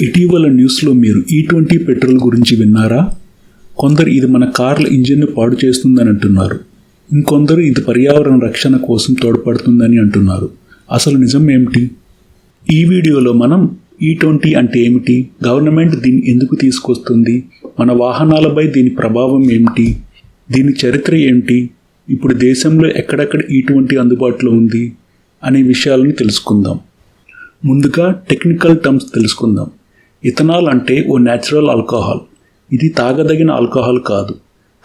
ఇటీవల న్యూస్లో మీరు ఈ ట్వంటీ పెట్రోల్ గురించి విన్నారా? కొందరు ఇది మన కార్ల ఇంజిన్ను పాడు చేస్తుందని అంటున్నారు. ఇంకొందరు ఇది పర్యావరణ రక్షణ కోసం తోడ్పడుతుందని అంటున్నారు. అసలు నిజం ఏమిటి? ఈ వీడియోలో మనం ఈ ట్వంటీ అంటే ఏమిటి? గవర్నమెంట్ దీన్ని ఎందుకు తీసుకొస్తుంది? మన వాహనాలపై దీని ప్రభావం ఏమిటి? దీని చరిత్ర ఏమిటి? ఇప్పుడు దేశంలో ఎక్కడెక్కడ ఈ ట్వంటీ అందుబాటులో ఉంది? అనే విషయాలను తెలుసుకుందాం. ముందుగా టెక్నికల్ టర్మ్స్ తెలుసుకుందాం. ఇథనాల్ అంటే ఓ న్యాచురల్ ఆల్కహాల్. ఇది తాగదగిన ఆల్కహాల్ కాదు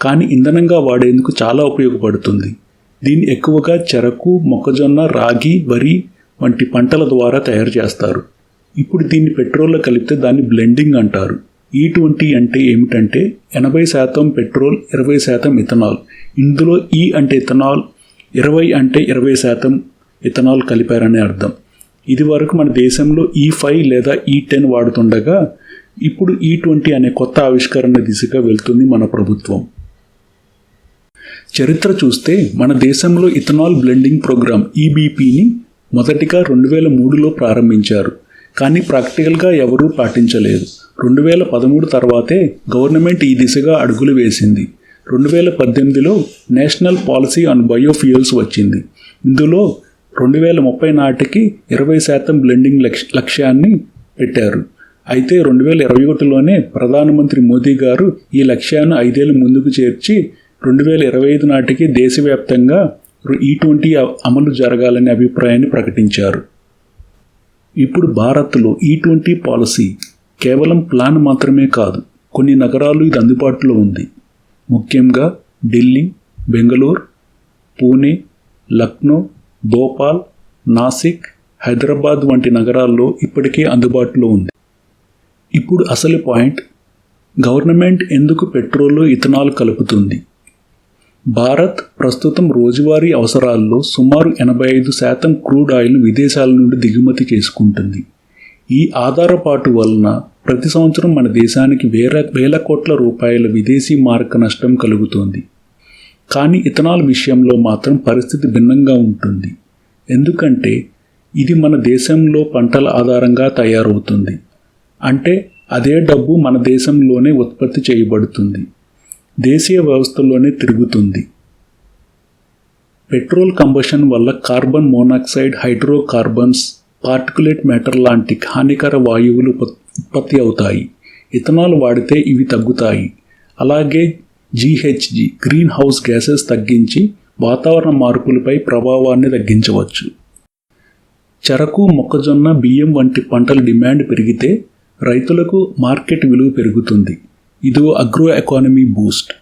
కానీ ఇంధనంగా వాడేందుకు చాలా ఉపయోగపడుతుంది. దీన్ని ఎక్కువగా చెరకు మొక్కజొన్న రాగి వరి వంటి పంటల ద్వారా తయారు చేస్తారు. ఇప్పుడు దీన్ని పెట్రోల్లో కలిపితే దాన్ని బ్లెండింగ్ అంటారు. ఈ ట్వంటీ అంటే ఏమిటంటే ఎనభై శాతం పెట్రోల్ ఇరవై శాతం ఇథనాల్. ఇందులో ఈ అంటే ఇథనాల్ ఇరవై అంటే ఇరవై శాతం ఇథనాల్ కలిపారనే అర్థం. ఇదివరకు మన దేశంలో e ఈ ఫైవ్ లేదా e ఈ టెన్ వాడుతుండగా ఇప్పుడు e ఈ ట్వంటీ అనే కొత్త ఆవిష్కరణ దిశగా వెళ్తుంది మన ప్రభుత్వం. చరిత్ర చూస్తే మన దేశంలో ఇథనాల్ బ్లెండింగ్ ప్రోగ్రాం ఈబీపీని మొదటిగా రెండు వేల మూడులో ప్రారంభించారు. కానీ ప్రాక్టికల్గా ఎవరూ పాటించలేదు. రెండు వేల పదమూడు తర్వాతే గవర్నమెంట్ ఈ దిశగా అడుగులు వేసింది. రెండు వేల పద్దెనిమిదిలో నేషనల్ పాలసీ ఆన్ బయోఫ్యూయల్స్ వచ్చింది. ఇందులో రెండు వేల ముప్పై నాటికి ఇరవై శాతం బ్లెండింగ్ లక్ష్య లక్ష్యాన్ని పెట్టారు. అయితే రెండు వేల ఇరవై ఒకటిలోనే ప్రధానమంత్రి మోదీ గారు ఈ లక్ష్యాన్ని ఐదేళ్ళు ముందుకు చేర్చి రెండు వేల ఇరవై ఐదు నాటికి దేశవ్యాప్తంగా ఈ ట్వంటీ అమలు జరగాలనే అభిప్రాయాన్ని ప్రకటించారు. ఇప్పుడు భారత్లో ఈ ట్వంటీ పాలసీ కేవలం ప్లాన్ మాత్రమే కాదు కొన్ని నగరాలు ఇది అందుబాటులో ఉంది. ముఖ్యంగా ఢిల్లీ బెంగళూరు పూణే లక్నో భోపాల్ నాసిక్ హైదరాబాద్ వంటి నగరాల్లో ఇప్పటికే అందుబాటులో ఉంది. ఇప్పుడు అసలు పాయింట్ గవర్నమెంట్ ఎందుకు పెట్రోల్ ఇథనాల్ కలుపుతుంది? భారత్ ప్రస్తుతం రోజువారీ అవసరాల్లో సుమారు ఎనభై ఐదు శాతం క్రూడ్ ఆయిల్ విదేశాల నుండి దిగుమతి చేసుకుంటుంది. ఈ ఆధారపాటు వలన ప్రతి సంవత్సరం మన దేశానికి వేల వేల కోట్ల రూపాయల విదేశీ మార్క నష్టం కలుగుతోంది. కానీ ఇథనాల్ విషయంలో మాత్రం పరిస్థితి భిన్నంగా ఉంటుంది. ఎందుకంటే ఇది మన దేశంలో పంటల ఆధారంగా తయారవుతుంది. అంటే అదే డబ్బు మన దేశంలోనే ఉత్పత్తి చేయబడుతుంది. దేశీయ వ్యవస్థలోనే తిరుగుతుంది. పెట్రోల్ కంబషన్ వల్ల carbon monoxide hydrocarbons particulate matter లాంటి హానికర వాయువులు ఉత్పత్తి అవుతాయి. ఇథనాల్ వాడితే ఇవి తగ్గుతాయి. అలాగే జీహెచ్జి గ్రీన్ హౌస్ గ్యాసెస్ తగ్గించి వాతావరణ మార్పులపై ప్రభావాన్ని తగ్గించవచ్చు. చెరకు మొక్కజొన్న బియ్యం వంటి పంటల డిమాండ్ పెరిగితే రైతులకు మార్కెట్ విలువ పెరుగుతుంది. ఇదో అగ్రో ఎకానమీ బూస్ట్.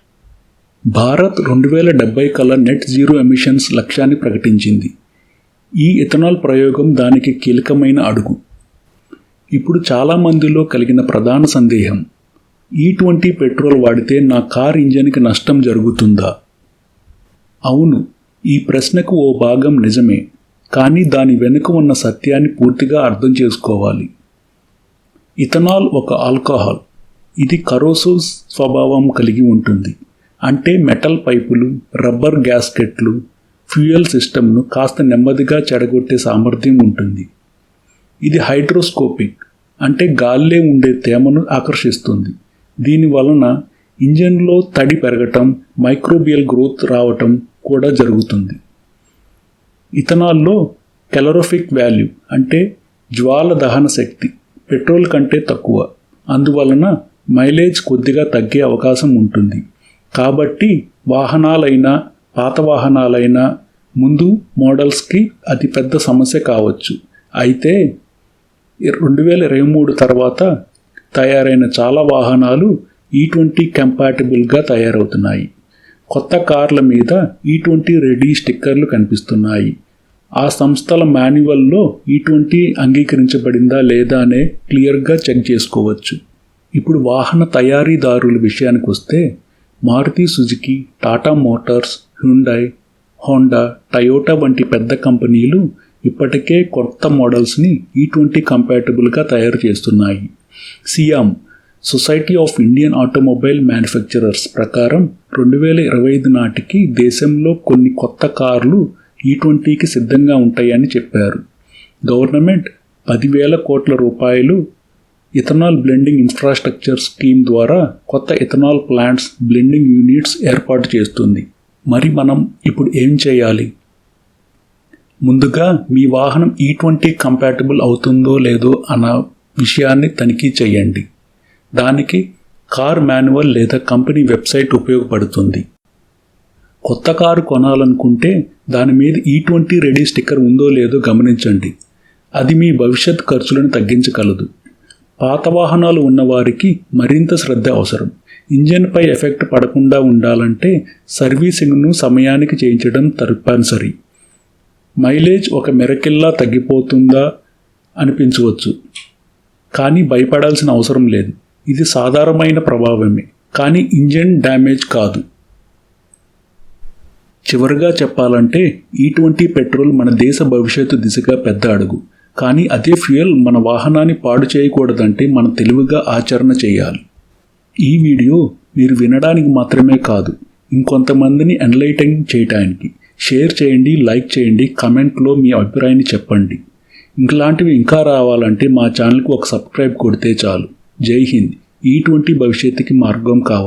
భారత్ రెండు వేల డెబ్బై కల్లా నెట్ జీరో ఎమిషన్స్ లక్ష్యాన్ని ప్రకటించింది. ఈ ఇథనాల్ ప్రయోగం దానికి కీలకమైన అడుగు. ఇప్పుడు చాలామందిలో కలిగిన ప్రధాన సందేహం ఈ ట్వంటీ పెట్రోల్ వాడితే నా కార్ ఇంజన్కి నష్టం జరుగుతుందా? అవును ఈ ప్రశ్నకు ఓ భాగం నిజమే కానీ దాని వెనుక ఉన్న సత్యాన్ని పూర్తిగా అర్థం చేసుకోవాలి. ఇథనాల్ ఒక ఆల్కహాల్. ఇది కరోసివ్ స్వభావం కలిగి ఉంటుంది. అంటే మెటల్ పైపులు రబ్బర్ గ్యాస్కెట్లు ఫ్యూయల్ సిస్టమ్ను కాస్త నెమ్మదిగా చెడగొట్టే సామర్థ్యం ఉంటుంది. ఇది హైడ్రోస్కోపిక్ అంటే గాల్లే ఉండే తేమను ఆకర్షిస్తుంది. దీని వలన ఇంజన్లో తడి పెరగటం మైక్రోబియల్ గ్రోత్ రావటం కూడా జరుగుతుంది. ఇథనాల్లో కెలరోఫిక్ వాల్యూ అంటే జ్వాల దహన శక్తి పెట్రోల్ కంటే తక్కువ. అందువలన మైలేజ్ కొద్దిగా తగ్గే అవకాశం ఉంటుంది. కాబట్టి వాహనాలైనా పాత వాహనాలైనా ముందు మోడల్స్కి అది పెద్ద సమస్య కావచ్చు. అయితే రెండు వేల ఇరవై మూడు తర్వాత తయారైన చాలా వాహనాలు ఈ ట్వంటీ కంపాటబుల్గా తయారవుతున్నాయి. కొత్త కార్ల మీద ఈ ట్వంటీ రెడీ స్టిక్కర్లు కనిపిస్తున్నాయి. ఆ సంస్థల మాన్యువల్లో e ఈ ట్వంటీ అంగీకరించబడిందా లేదా అనే క్లియర్గా చెక్ చేసుకోవచ్చు. ఇప్పుడు వాహన తయారీదారుల విషయానికి వస్తే Maruti Suzuki Tata Motors Hyundai Honda Toyota వంటి పెద్ద కంపెనీలు ఇప్పటికే కొత్త మోడల్స్ని ఈ ట్వంటీ కంపాటబుల్గా తయారు చేస్తున్నాయి. SIAM society of Indian automobile manufacturers ప్రకారం రెండు వేల ఇరవై ఐదు నాటికి దేశంలో కొన్ని కొత్త కార్లు ఈ ట్వంటీకి సిద్ధంగా ఉంటాయని చెప్పారు. గవర్నమెంట్ పదివేల కోట్ల రూపాయలు ఇథనాల్ బ్లెండింగ్ ఇన్ఫ్రాస్ట్రక్చర్ స్కీమ్ ద్వారా కొత్త ఇథనాల్ ప్లాంట్స్ బ్లెండింగ్ యూనిట్స్ ఏర్పాటు చేస్తుంది. మరి మనం ఇప్పుడు ఏం చేయాలి? ముందుగా మీ వాహనం ఈ ట్వంటీ కంపాటబుల్ అవుతుందో లేదో అన్న విషయాన్ని తనిఖీ చేయండి దానికి కార్ మాన్యువల్ లేదా కంపెనీ వెబ్సైట్ ఉపయోగపడుతుంది. కొత్త కారు కొనాలనుకుంటే దాని మీద ఈ ట్వంటీ రెడీ స్టిక్కర్ ఉందో లేదో గమనించండి. అది మీ భవిష్యత్ ఖర్చులను తగ్గించగలదు. పాత వాహనాలు ఉన్నవారికి మరింత శ్రద్ధ అవసరం. ఇంజన్పై ఎఫెక్ట్ పడకుండా ఉండాలంటే సర్వీసింగ్ను సమయానికి చేయించడం తప్పనిసరి. మైలేజ్ ఒక మెరకిల్లా తగ్గిపోతుందా అనిపించవచ్చు. కానీ భయపడాల్సిన అవసరం లేదు. ఇది సాధారణమైన ప్రభావమే. కానీ ఇంజన్ డ్యామేజ్ కాదు. చివరిగా చెప్పాలంటే ఈ ట్వంటీ పెట్రోల్ మన దేశ భవిష్యత్తు దిశగా పెద్ద అడుగు. కానీ అదే ఫ్యూయల్ మన వాహనాన్ని పాడు చేయకూడదంటే మనం తెలివిగా ఆచరణ చేయాలి. ఈ వీడియో మీరు వినడానికి మాత్రమే కాదు ఇంకొంతమందిని ఎన్లైటన్ చేయటానికి. షేర్ చేయండి లైక్ చేయండి కమెంట్లో మీ అభిప్రాయాన్ని చెప్పండి. ఇలాంటివి ఇంకా రావాలంటే మా ఛానల్కు ఒక సబ్స్క్రైబ్ కొడితే చాలు. జై హింద్. ఈ ట్వంటీ భవిష్యత్తుకి మార్గం కావాలి.